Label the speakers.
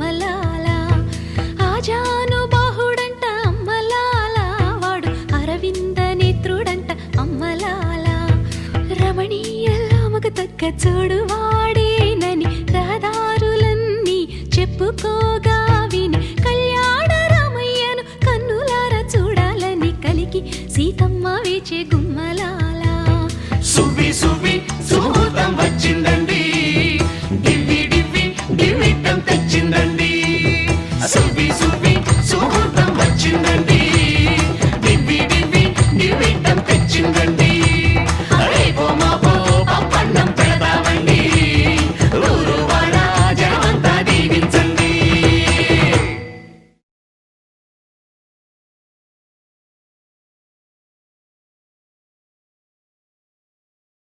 Speaker 1: అమ్మలాల ఆజాను బాహుడంట వాడు అరవింద నేత్రుడంట వాడేనని చెప్పుకోగా విని కళ్యాణ రామయ్యను చూడాలని కలిగి సీతమ్మ వేచే
Speaker 2: వచ్చిందండి. సుబ్బి సుబ్బి సుహూర్తం వచ్చిందండి.